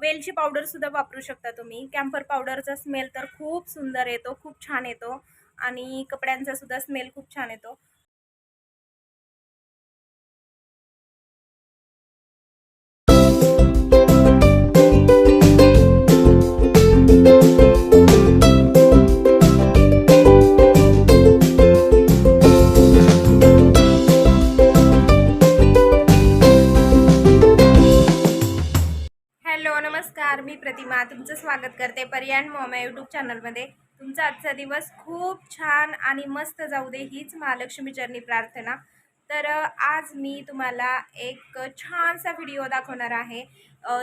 वेलची पावडरसुद्धा वापरू शकता तुम्ही. कॅम्फर पावडरचा स्मेल तर खूप सुंदर येतो खूप छान येतो. आणि कपड्यांचासुद्धा स्मेल खूप छान येतो. नमस्कार मी प्रतिमा. तुमचं स्वागत करते पर्यान मॉम या यूट्यूब चॅनलमध्ये तुमचा आजचा दिवस खूप छान आणि मस्त जाऊ दे हीच महालक्ष्मी चरणी प्रार्थना. तर आज मी तुम्हाला एक छानसा व्हिडिओ दाखवणार आहे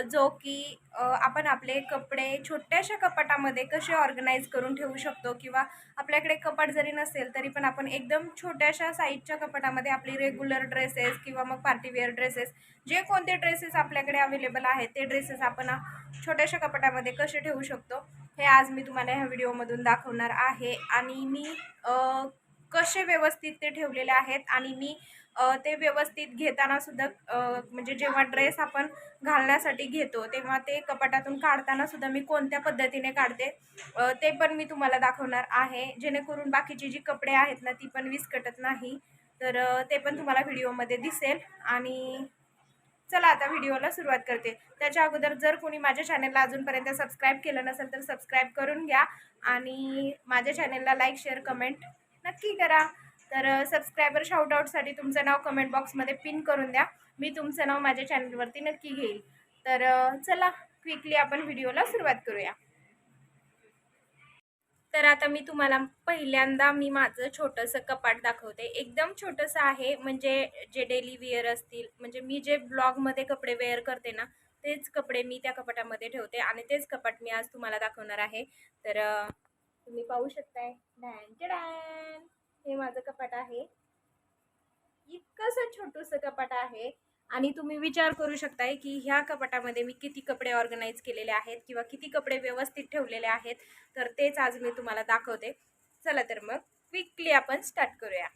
जो की आपण आपले कपडे छोट्याशा कपाटामध्ये कसे ऑर्गनाईज करून ठेवू शकतो किंवा आपल्याकडे कपाट जरी नसेल तरी पण आपण एकदम छोट्याशा साईजच्या कपाटामध्ये आपली रेग्युलर ड्रेसेस किंवा मग पार्टीवेअर ड्रेसेस जे कोणते ड्रेसेस आपल्याकडे अवेलेबल आहेत ते ड्रेसेस आपण छोट्याशा कपाटामध्ये कसे ठेवू शकतो हे आज मी तुम्हाला ह्या व्हिडिओमधून दाखवणार आहे. आणि मी कसे व्यवस्थित ते ठेवलेले आहेत आणि मी ते व्यवस्थित घेताना सुद्धा म्हणजे जेव्हा ड्रेस आपण घालण्यासाठी घेतो तेव्हा ते कपाटातून काढताना सुद्धा मी कोणत्या पद्धतीने काढते ते पण मी तुम्हाला दाखवणार आहे. जेणेकरून बाकीची जी कपडे आहेत ना ती पण विस्कटत नाही. तर ते पण तुम्हाला व्हिडिओमध्ये दिसेल. आणि चला आता व्हिडिओला सुरुवात करते. त्याच्या अगोदर जर कोणी माझ्या चॅनलला अजूनपर्यंत सबस्क्राईब केलं नसेल तर सबस्क्राईब करून घ्या. आणि माझ्या चॅनलला लाईक शेअर कमेंट नक्की करा. तर सबस्क्रायबर शाउटआउटसाठी तुमचं नाव कमेंट बॉक्समध्ये पिन करून द्या. मी तुमचं नाव माझ्या चॅनलवरती नक्की घेईल तर चला क्विकली आपण व्हिडिओला सुरुवात करूया. तर आता मी तुम्हाला पहिल्यांदा मी माझं छोटंसं कपाट दाखवते. एकदम छोटंसं आहे. म्हणजे जे डेली वेअर असतील म्हणजे मी जे ब्लॉगमध्ये कपडे वेअर करते ना तेच कपडे मी त्या कपाटामध्ये ठेवते. आणि तेच कपाट मी आज तुम्हाला दाखवणार आहे. तर तुम्ही पाहू शकताय. डॅन डॅन. हे माझं कपाट आहे. इतकंसं छोटंसं कपाट आहे. आणि तुम्ही विचार करू शकताय की ह्या कपाटामध्ये मी किती कपडे ऑर्गनाईज केलेले आहेत किंवा किती कपडे व्यवस्थित ठेवलेले आहेत. तर तेच आज मी तुम्हाला दाखवते. चला तर मग क्विकली आपण स्टार्ट करूया.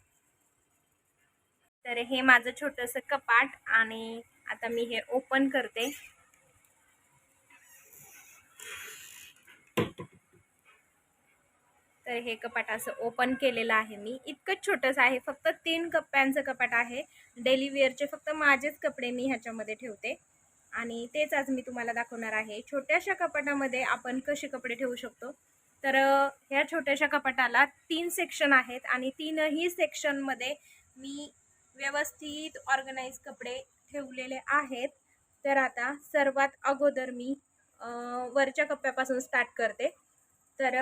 तर हे माझं छोटंसं कपाट आणि आता मी हे ओपन करते. तर हे कपाट असं ओपन केलेलं आहे मी. इतकंच छोटंसं आहे. फक्त तीन कप्प्यांचं कपाट आहे. डेली वेअरचे फक्त माझेच कपडे मी ह्याच्यामध्ये ठेवते. आणि तेच आज मी तुम्हाला दाखवणार आहे. छोट्याशा कपाटामध्ये आपण कसे कपडे ठेवू शकतो? तर ह्या छोट्याशा कपाटाला तीन सेक्शन आहेत आणि तीनही सेक्शनमध्ये मी व्यवस्थित ऑर्गनाईज कपडे ठेवलेले आहेत. तर आता सर्वात अगोदर मी वरच्या कप्प्यापासून स्टार्ट करते. तर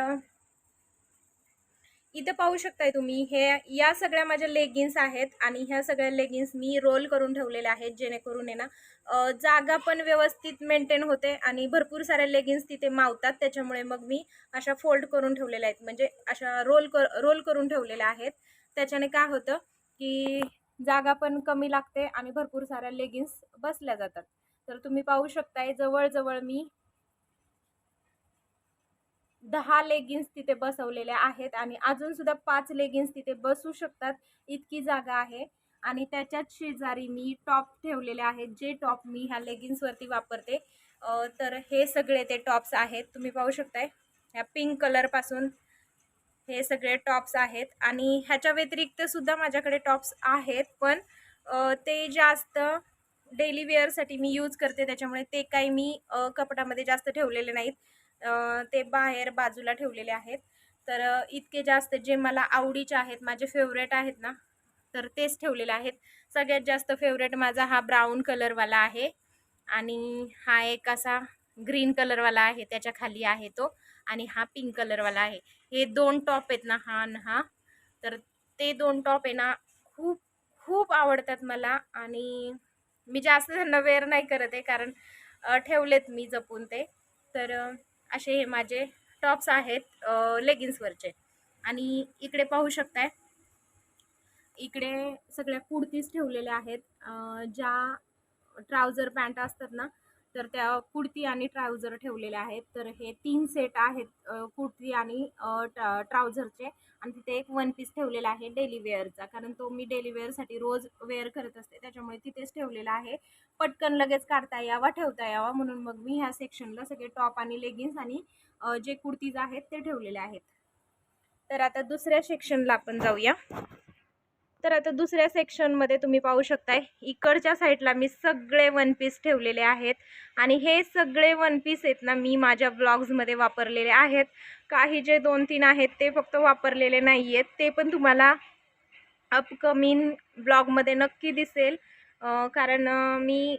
इथं पाहू शकताय तुम्ही हे या सगळ्या माझ्या लेगिन्स आहेत आणि ह्या सगळ्या लेगिन्स मी रोल करून ठेवलेल्या आहेत जेणेकरून आहे ना जागा पण व्यवस्थित मेंटेन होते आणि भरपूर साऱ्या लेगिन्स तिथे मावतात. त्याच्यामुळे मग मी अशा फोल्ड करून ठेवलेल्या आहेत. म्हणजे अशा रोल कर रोल करून ठेवलेल्या आहेत. त्याच्याने काय होतं की जागा पण कमी लागते आणि भरपूर साऱ्या लेगिन्स बसल्या जातात. तर तुम्ही पाहू शकताय जवळजवळ मी दहा लेगिन्स तिथे बसवलेल्या आहेत आणि अजून सुद्धा पाच लेगिन्स तिथे बसू शकतात इतकी जागा आहे. आणि त्याच्याच शेजारी मी टॉप ठेवलेले आहेत. जे टॉप मी ह्या लेगिन्सवरती वापरते तर हे सगळे ते टॉप्स आहेत. तुम्ही पाहू शकताय ह्या पिंक कलरपासून हे सगळे टॉप्स आहेत. आणि ह्याच्या व्यतिरिक्त सुद्धा माझ्याकडे टॉप्स आहेत पण ते जास्त डेली वेअरसाठी मी यूज करते. त्याच्यामुळे ते काही मी कपड्यामध्ये जास्त ठेवलेले नाहीत. ते बाहेर बाजूला ठेवलेले आहेत. तर इतके जास्त जे मला आवडीचे आहेत माझे फेवरेट आहेत ना तर तेच ठेवलेले आहेत. सगळ्यात जास्त फेवरेट माझा हा ब्राऊन कलरवाला आहे आणि हा एक असा ग्रीन कलरवाला आहे त्याच्याखाली आहे तो आणि हा पिंक कलरवाला आहे. हे दोन टॉप आहेत ना हा आणि हा. तर ते दोन टॉप आहे ना खूप खूप आवडतात मला आणि मी जास्त त्यांना वेअर नाही करत आहे कारण ठेवलेत मी जपून ते. तर असे हे माझे टॉप्स आहेत लेगिन्सवरचे. आणि इकडे पाहू शकताय इकडे सगळ्या कुर्तीज ठेवलेल्या आहेत ज्या ट्राउझर पॅन्ट असतात ना तर त्या कुर्ती आणि ट्राउझर ठेवलेले आहेत. तर हे तीन सेट आहेत कुर्ती आणि ट्रा- ट्राउझरचे. आणि तिथे एक वन पीस ठेवलेला आहे डेली वेअरचा कारण तो मी डेली वेअरसाठी रोज वेअर करत असते. त्याच्यामुळे तिथेच ठेवलेला आहे. पटकन लगेच काढता यावा ठेवता यावा. म्हणून मग मी ह्या सेक्शनला सगळे टॉप आणि लेगिन्स आणि जे कुर्तीज आहेत ते ठेवलेले आहेत. तर आता दुसऱ्या सेक्शनला आपण जाऊया. तर आता दुसऱ्या सेक्शनमध्ये तुम्ही पाहू शकताय इकडच्या साईडला मी सगळे वन पीस ठेवलेले आहेत. आणि हे सगळे वन पीस आहेत ना मी माझ्या ब्लॉग्समध्ये वापरलेले आहेत. काही जे दोन तीन आहेत ते फक्त वापरलेले नाही आहेत ते पण तुम्हाला अपकमिंग ब्लॉगमध्ये नक्की दिसेल. कारण मी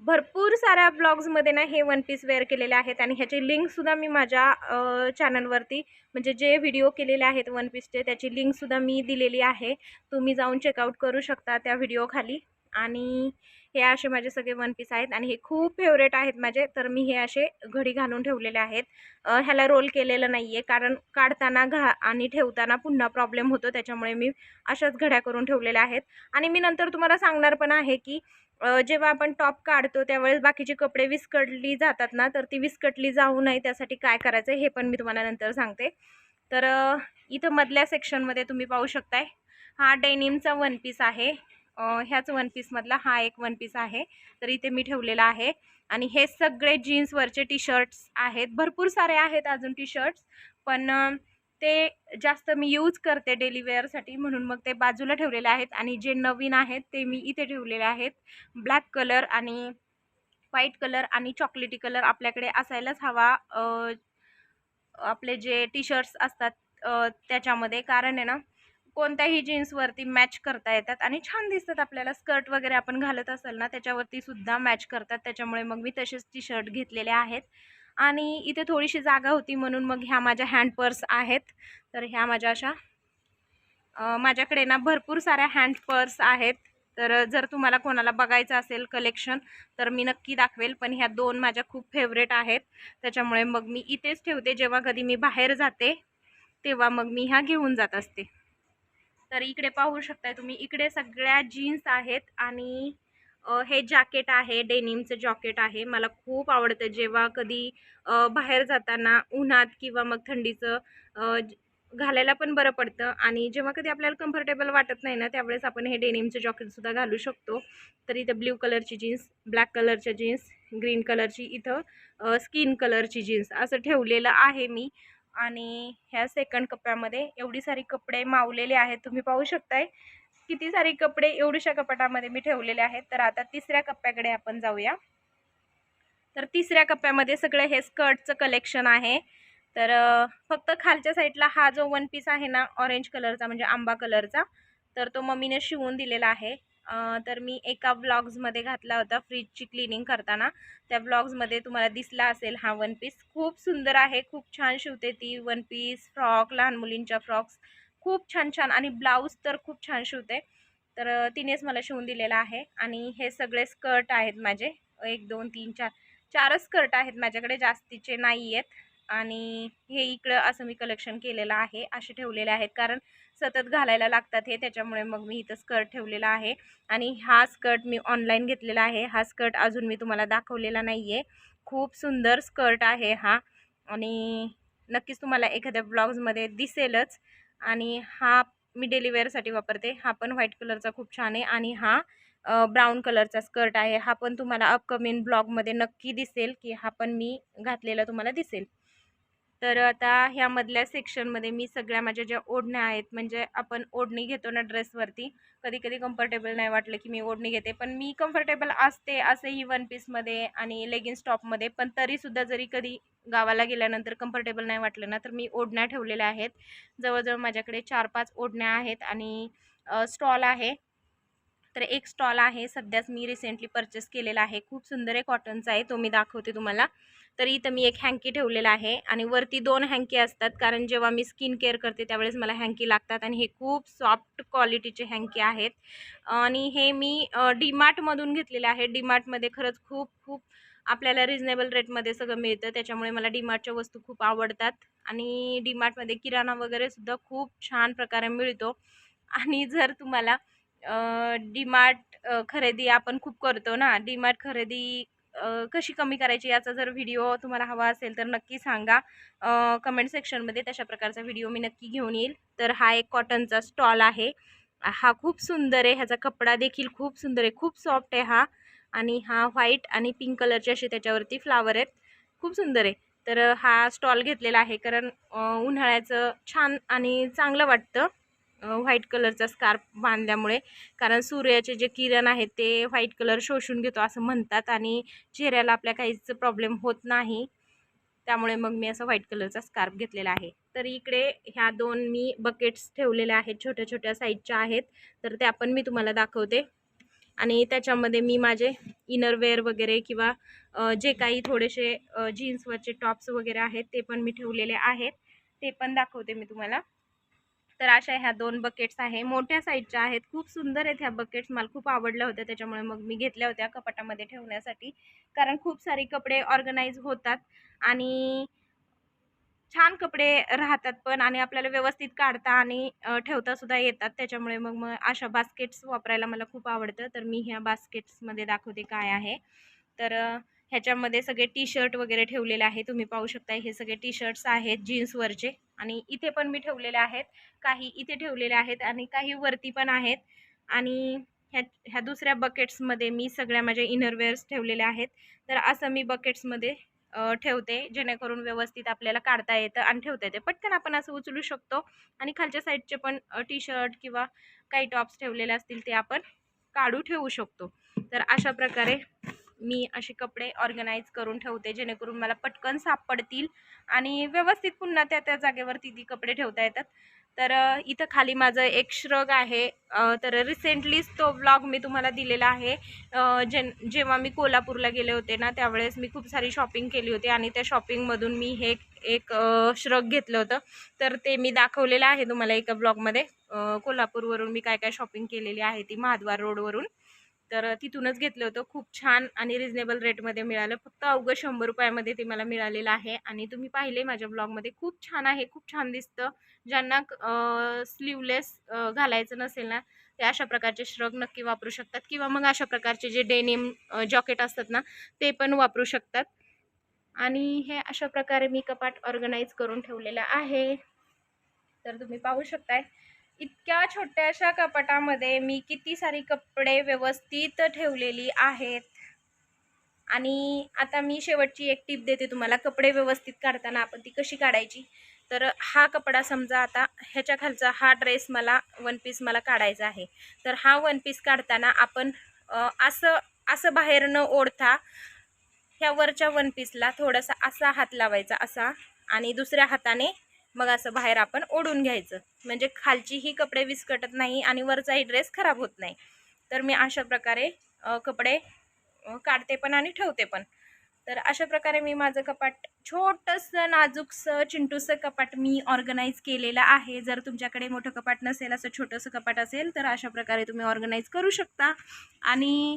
भरपूर साऱ्या ब्लॉग्समध्ये ना हे वन पीस वेअर केलेले आहेत आणि ह्याची लिंकसुद्धा मी माझ्या चॅनलवरती म्हणजे जे व्हिडिओ केलेले आहेत वन पीसचे त्याची लिंकसुद्धा मी दिलेली आहे. तुम्ही जाऊन चेकआउट करू शकता त्या व्हिडिओ खाली. आणि हे असे माझे सगळे वन पीस आहेत आणि हे खूप फेवरेट आहेत माझे तर मी हे असे घडी घालून ठेवलेले आहेत. ह्याला रोल केलेलं नाही आहे कारण काढताना घा आणि ठेवताना पुन्हा प्रॉब्लेम होतो त्याच्यामुळे मी अशाच घड्या करून ठेवलेल्या आहेत. आणि मी नंतर तुम्हाला सांगणार पण आहे की जेव्हा आपण टॉप काढतो त्यावेळेस बाकीचे कपडे विस्कटली जातात ना तर ती विस्कटली जाऊ नये त्यासाठी काय करायचं हे पण मी तुम्हाला नंतर सांगते. तर इथं मधल्या सेक्शनमध्ये तुम्ही पाहू शकताय हा डेनिमचा वन पीस आहे. ह्याच वन पीसमधला हा एक वन पीस आहे. तर इथे मी ठेवलेला आहे. आणि हे सगळे जीन्सवरचे टी शर्ट्स आहेत. भरपूर सारे आहेत अजून टी शर्ट्स पण ते जास्त मी यूज करते डेली वेअरसाठी म्हणून मग ते बाजूला ठेवलेले आहेत आणि जे नवीन आहेत ते मी इथे ठेवलेले आहेत. ब्लॅक कलर आणि व्हाईट कलर आणि चॉकलेटी कलर आपल्याकडे असायलाच हवा. आपले जे टी शर्ट्स असतात त्याच्यामध्ये कारण आहे ना कोणत्याही जीन्सवरती मॅच करता येतात आणि छान दिसतात आपल्याला. स्कर्ट वगैरे आपण घालत असेल ना त्याच्यावरती सुद्धा मॅच करतात. त्याच्यामुळे मग मी तसेच टी शर्ट घेतलेले आहेत. आणि इथे थोडीशी जागा होती म्हणून मग ह्या माझ्या हँड पर्स आहेत. तर ह्या माझ्या अशा माझ्याकडे ना भरपूर साऱ्या हँड पर्स आहेत. तर जर तुम्हाला कोणाला बघायचं असेल कलेक्शन तर मी नक्की दाखवेल. पण ह्या दोन माझ्या खूप फेवरेट आहेत. त्याच्यामुळे मग मी इथेच ठेवते. जेव्हा कधी मी बाहेर जाते तेव्हा मग मी ह्या घेऊन जात असते. तर इकडे पाहू शकताय तुम्ही इकडे सगळ्या जीन्स आहेत आणि हे जॅकेट आहे डेनिमचं जॉकेट आहे. मला खूप आवडतं. जेव्हा कधी बाहेर जाताना उन्हात किंवा मग थंडीचं घालायला पण बरं पडतं. आणि जेव्हा कधी आपल्याला कम्फर्टेबल वाटत नाही ना त्यावेळेस आपण हे डेनिमचं जॉकेटसुद्धा घालू शकतो. तर इथं ब्ल्यू कलरची जीन्स ब्लॅक कलरच्या जीन्स ग्रीन कलरची इथं स्किन कलरची जीन्स असं ठेवलेलं आहे मी. आणि ह्या सेकंड कप्प्यामध्ये एवढी सारी कपडे मावलेले आहेत. तुम्ही पाहू शकताय. किती सारे कपडे एवढ्याशा कपाटामध्ये मी ठेवलेले आहेत? तर आता तिसऱ्या कप्प्याकडे आपण जाऊया. तर तिसऱ्या कप्प्यामध्ये सगळं हे स्कर्टचं कलेक्शन आहे. तर फक्त खालच्या साईडला हा जो वन पीस आहे ना ऑरेंज कलरचा म्हणजे आंबा कलरचा तर तो मम्मीने शिवून दिलेला आहे. तर मी एका ब्लॉग्समध्ये घातला होता फ्रीजची क्लिनिंग करताना. त्या ब्लॉग्समध्ये तुम्हाला दिसला असेल हा वन पीस खूप सुंदर आहे खूप छान शिवते ती वन पीस फ्रॉक लहान मुलींच्या फ्रॉक्स खूप छान छान आणि ब्लाऊज तर खूप छान शिवते. तर तिनेच मला शिवून दिलेला आहे आणि हे सगळे स्कर्ट आहेत माझे. एक दोन तीन चार चारच स्कर्ट आहेत माझ्याकडे जास्तीचे नाही आहेत. आणि हे इकडं असं मी कलेक्शन केलेलं आहे असे ठेवलेले आहेत. कारण सतत घालायला लागतात हे त्याच्यामुळे मग मी इथं स्कर्ट ठेवलेला आहे. आणि हा स्कर्ट मी ऑनलाईन घेतलेला आहे. हा स्कर्ट अजून मी तुम्हाला दाखवलेला नाही आहे खूप सुंदर स्कर्ट आहे हा. आणि नक्कीच तुम्हाला एखाद्या ब्लॉग्समध्ये दिसेलच. आणि हा मी डेली वेअरसाठी वापरते. हा पण व्हाईट कलरचा खूप छान आहे आणि हा ब्राऊन कलरचा स्कर्ट आहे. हा पण तुम्हाला अपकमिंग ब्लॉगमध्ये नक्की दिसेल की हा पण मी घातलेला तुम्हाला दिसेल. तर आता ह्यामधल्या सेक्शनमध्ये मी सगळ्या माझ्या ज्या ओढण्या आहेत म्हणजे आपण ओढणी घेतो ना ड्रेसवरती कधी कधी कम्फर्टेबल नाही वाटलं की मी ओढणी घेते पण मी कम्फर्टेबल असते असंही वन पीसमध्ये आणि लेगिन्स टॉपमध्ये पण तरीसुद्धा जरी कधी गावाला गेल्यानंतर कम्फर्टेबल नाही वाटलं ना तर मी ओढण्या ठेवलेल्या आहेत. जवळजवळ माझ्याकडे चार पाच ओढण्या आहेत आणि स्टॉल आहे. तर एक स्टॉल आहे सध्याच मी रिसेंटली परचेस केलेला आहे. खूप सुंदर आहे कॉटनचा आहे तो मी दाखवते तुम्हाला. तर इथं मी एक हँकी ठेवलेला आहे आणि वरती दोन हँकी असतात कारण जेव्हा मी स्किन केअर करते त्यावेळेस मला हँकी लागतात आणि हे खूप सॉफ्ट क्वालिटीचे हँकी आहेत. आणि हे मी डीमार्टमधून घेतलेले आहे. डीमार्टमध्ये खरंच खूप खूप आपल्याला रिजनेबल रेटमध्ये सगळं मिळतं. त्याच्यामुळे मला डीमार्टच्या वस्तू खूप आवडतात. आणि डीमार्टमध्ये किराणा वगैरे सुद्धा खूप छान प्रकारे मिळतो. आणि जर तुम्हाला डीमार्ट खरेदी आपण खूप करतो ना. डीमार्ट खरेदी कशी कमी करायची याचा जर व्हिडिओ तुम्हाला हवा असेल तर नक्की सांगा. कमेंट सेक्शनमध्ये तशा प्रकारचा व्हिडिओ मी नक्की घेऊन येईल. तर हा एक कॉटनचा स्टॉल आहे. हा खूप सुंदर आहे. ह्याचा कपडा देखील खूप सुंदर आहे. खूप सॉफ्ट आहे हा. आणि हा व्हाईट आणि पिंक कलरचे असे त्याच्यावरती फ्लावर आहेत. खूप सुंदर आहे. तर हा स्टॉल घेतलेला आहे. कारण उन्हाळ्याचं छान आणि चांगलं वाटतं. व्हाईट कलरचा स्कार्फ बांधल्यामुळे कारण सूर्याचे जे किरण आहेत ते व्हाईट कलर शोषून घेतो असं म्हणतात आणि चेहऱ्याला आपल्या काहीच प्रॉब्लेम होत नाही. त्यामुळे मग मी असं व्हाईट कलरचा स्कार्फ घेतलेला आहे. तर इकडे ह्या दोन मी बकेट्स ठेवलेल्या आहेत छोट्या छोट्या साईजच्या आहेत. तर त्या पण मी तुम्हाला दाखवते. आणि त्याच्यामध्ये मी माझे इनरवेअर वगैरे किंवा जे काही थोडेसे जीन्सवरचे टॉप्स वगैरे आहेत ते पण मी ठेवलेले आहेत. ते पण दाखवते मी तुम्हाला. तर अशा ह्या दोन बकेट्स आहे. मोठ्या साईजच्या आहेत खूप सुंदर आहेत ह्या बकेट्स मला खूप आवडल्या होत्या त्याच्यामुळे मग मी घेतल्या होत्या कपाटामध्ये ठेवण्यासाठी. कारण खूप सारे कपडे ऑर्गनाईज होतात आणि छान कपडे राहतात पण आणि आपल्याला व्यवस्थित काढता आणि ठेवतासुद्धा ठेवता सुद्धा येतात. त्याच्यामुळे मग मग अशा बास्केट्स वापरायला मला खूप आवडतं. तर मी ह्या बास्केट्समध्ये दाखवते काय आहे. तर ह्याच्यामध्ये सगळे टी शर्ट वगैरे ठेवलेले आहे तुम्ही पाहू शकता हे सगळे टी शर्ट्स आहेत जीन्सवरचे. आणि इथे पण मी ठेवलेले आहेत. काही इथे ठेवलेले आहेत आणि काही वरती पण आहेत. आणि ह्या ह्या दुसऱ्या बकेट्समध्ये मी सगळ्या माझ्या इनरवेअर्स ठेवलेल्या आहेत. तर असं मी बकेट्समध्ये ठेवते जेणेकरून व्यवस्थित आपल्याला काढता येतं आणि ठेवता येते. पटकन आपण असं उचलू शकतो. आणि खालच्या साईडचे पण टी शर्ट किंवा काही टॉप्स ठेवलेले असतील ते आपण काढू ठेवू शकतो. तर अशा प्रकारे मी असे कपडे ऑर्गनाईज करून ठेवते जेणेकरून मला पटकन सापडतील आणि व्यवस्थित पुन्हा त्या त्या जागेवरती ती कपडे ठेवता येतात. तर इथं खाली माझं एक श्रग आहे. तर रिसेंटलीच तो व्लॉग मी तुम्हाला दिलेला आहे. अ, जे जेव्हा मी कोल्हापूरला गेले होते ना त्यावेळेस मी खूप सारी शॉपिंग केली होती आणि त्या शॉपिंगमधून मी हे एक श्रग घेतलं होतं. तर ते मी दाखवलेलं आहे तुम्हाला एका ब्लॉगमध्ये कोल्हापूरवरून मी काय काय शॉपिंग केलेली आहे ती महाद्वार रोडवरून तर तिथूनच घेतलं होतं. खूप छान आणि रिजनेबल रेटमध्ये मिळालं. फक्त अवघं शंभर रुपयामध्ये ते मला मिळालेलं आहे. आणि तुम्ही पाहिले माझ्या ब्लॉगमध्ये खूप छान आहे. खूप छान दिसतं. ज्यांना स्लीवलेस घालायचं नसेल ना ते अशा प्रकारचे श्रग नक्की वापरू शकतात. किंवा मग अशा प्रकारचे जे डेनिम जॉकेट असतात ना ते पण वापरू शकतात. आणि हे अशा प्रकारे मी कपाट ऑर्गनाईज करून ठेवलेलं आहे. तर तुम्ही पाहू शकताय. इतक्या छोट्याशा कपाटामध्ये मी किती सारी कपडे व्यवस्थित ठेवलेली आहेत. आणि आता मी शेवटची एक टिप देते तुम्हाला कपडे व्यवस्थित काढताना आपण ती कशी काढायची? तर हा कपडा समजा आता ह्याच्या खालचा हा ड्रेस मला वन पीस मला काढायचा आहे. तर हा वन पीस काढताना आपण असं असं बाहेर न ओढता ह्या वरच्या वन पीसला थोडासा असा हात लावायचा असा आणि दुसऱ्या हाताने मग असं बाहेर आपण ओढून घ्यायचं. म्हणजे खालचीही कपडे विस्कटत नाही आणि वरचाही ड्रेस खराब होत नाही. तर मी अशा प्रकारे कपडे काढते पण आणि ठेवते पण. तर अशा प्रकारे मी माझं कपाट छोटंसं नाजूकसं चिंटूसं कपाट मी ऑर्गनाईज केलेलं आहे. जर तुमच्याकडे मोठं कपाट नसेल असं छोटंसं कपाट असेल तर अशा प्रकारे तुम्ही ऑर्गनाईज करू शकता. आणि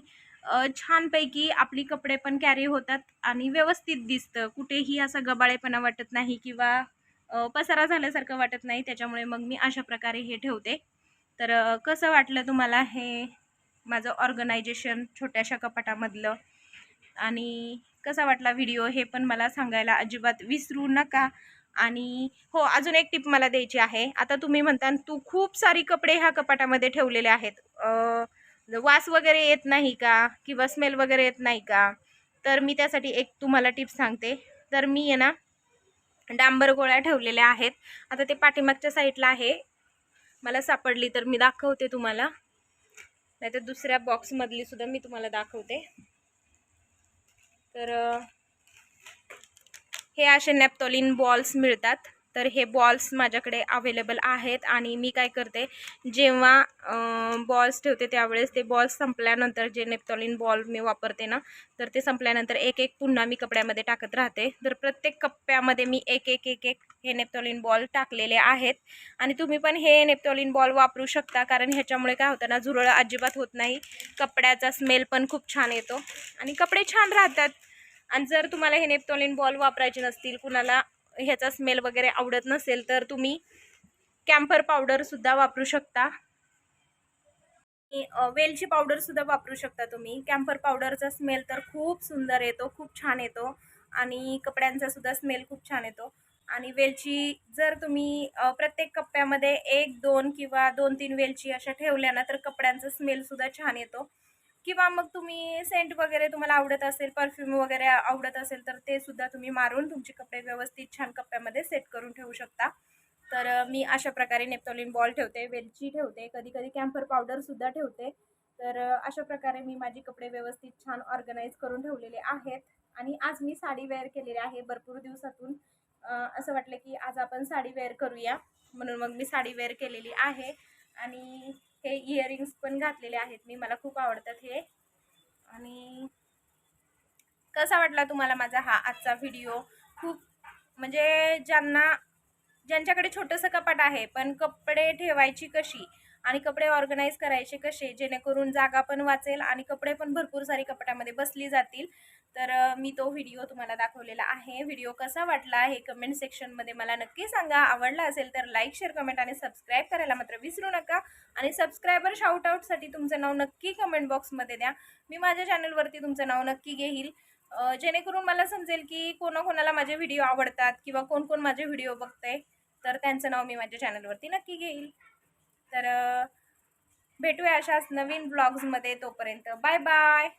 छानपैकी आपली कपडे पण कॅरी होतात आणि व्यवस्थित दिसतं. कुठेही असा गबाळेपणा वाटत नाही किंवा पसारा झाल्यासारखं वाटत नाही त्याच्यामुळे मग मी अशा प्रकारे हे ठेवते. तर कसं वाटलं तुम्हाला हे माझं ऑर्गनायझेशन छोट्याशा कपाटामधलं? आणि कसा वाटला व्हिडिओ हे पण मला सांगायला अजिबात विसरू नका. आणि हो अजून एक टिप मला द्यायची आहे. आता तुम्ही म्हणता तू खूप सारी कपडे ह्या कपाटामध्ये ठेवलेले आहेत. वास वगैरे येत नाही का? किंवा स्मेल वगैरे येत नाही का? तर मी त्यासाठी एक तुम्हाला टिप सांगते. तर मी आहे ना डांबर गोळ्या ठेवलेल्या आहेत. आता ते पाठीमागच्या साईडला आहे. मला सापडली तर मी दाखवते तुम्हाला. नाहीतर दुसऱ्या बॉक्समधली सुद्धा मी तुम्हाला दाखवते. तर हे असे नॅप्टॉलिन बॉल्स मिळतात. तर हे बॉल्स माझ्याकडे अवेलेबल आहेत आणि मी काय करते जेव्हा बॉल्स ठेवते त्यावेळेस ते बॉल्स संपल्यानंतर जे नेप्टॉलिन बॉल मी वापरते ना तर ते संपल्यानंतर एक एक पुन्हा मी कपड्यामध्ये टाकत राहते. तर प्रत्येक कप्प्यामध्ये मी एक एक एक एक हे नेप्टॉलिन बॉल टाकलेले आहेत. आणि तुम्ही पण हे नेप्टॉलिन बॉल वापरू शकता कारण ह्याच्यामुळे काय होतं ना झुरळ अजिबात होत नाही. कपड्याचा स्मेल पण खूप छान येतो. आणि कपडे छान राहतात. आणि जर तुम्हाला हे नेप्टॉलिन बॉल वापरायचे नसतील कुणाला ह्याचा स्मेल वगैरे आवडत नसेल तर तुम्ही कॅम्फर पावडरसुद्धा वापरू शकता. वेलची पावडरसुद्धा वापरू शकता तुम्ही. कॅम्फर पावडरचा स्मेल तर खूप सुंदर येतो खूप छान येतो. आणि कपड्यांचा सुद्धा स्मेल खूप छान येतो. आणि वेलची जर तुम्ही प्रत्येक कप्प्यामध्ये एक दोन किंवा दोन तीन वेलची अशा ठेवल्या ना तर कपड्यांचा स्मेलसुद्धा छान येतो. किंवा मग तुम्ही सेंट वगैरे तुम्हाला आवडत असेल परफ्यूम वगैरे आवडत असेल तर ते सुद्धा तुम्ही मारून तुमचे कपडे व्यवस्थित छान कप्प्यामध्ये सेट करून ठेवू शकता. तर मी अशा प्रकारे नेप्टोलिन बॉल ठेवते वेलची ठेवते कधी कधी कॅम्फर पावडरसुद्धा ठेवते. तर अशा प्रकारे मी माझे कपडे व्यवस्थित छान ऑर्गनाईज करून ठेवलेले आहेत. आणि आज मी साडी वेअर केलेली आहे भरपूर दिवसातून. असं वाटलं की आज आपण साडी वेअर करूया. म्हणून मग मी साडी वेअर केलेली आहे. आणि हे इयरिंग्स पण घातलेले आहेत. मी मला खूप आवडतात हे. आणि कसा वाटला तुम्हाला माझा हा आजचा व्हिडिओ खूप म्हणजे ज्यांना ज्यांच्याकडे छोटंसं कपाट आहे पण कपडे ठेवायची कशी? आणि कपडे ऑर्गनाईज करायचे कसे जेणेकरून जागा पण वाचेल आणि कपडे पण भरपूर सारी कपड्यामध्ये बसली जातील. तर मी तो व्हिडिओ तुम्हाला दाखवलेला आहे. व्हिडिओ कसा वाटला हे कमेंट सेक्शनमध्ये मला नक्की सांगा. आवडला असेल तर लाईक शेअर कमेंट आणि सबस्क्राईब करायला मात्र विसरू नका. आणि सबस्क्रायबर शाऊटआउटसाठी तुमचं नाव नक्की कमेंट बॉक्समध्ये द्या. मी माझ्या चॅनलवरती तुमचं नाव नक्की घेईल. जेणेकरून मला समजेल की कोणाकोणाला माझे व्हिडिओ आवडतात किंवा कोण कोण माझे व्हिडिओ बघतंय तर त्यांचं नाव मी माझ्या चॅनलवरती नक्की घेईल. तर भेटूया अशाच नवीन ब्लॉग्समध्ये तोपर्यंत. Bye bye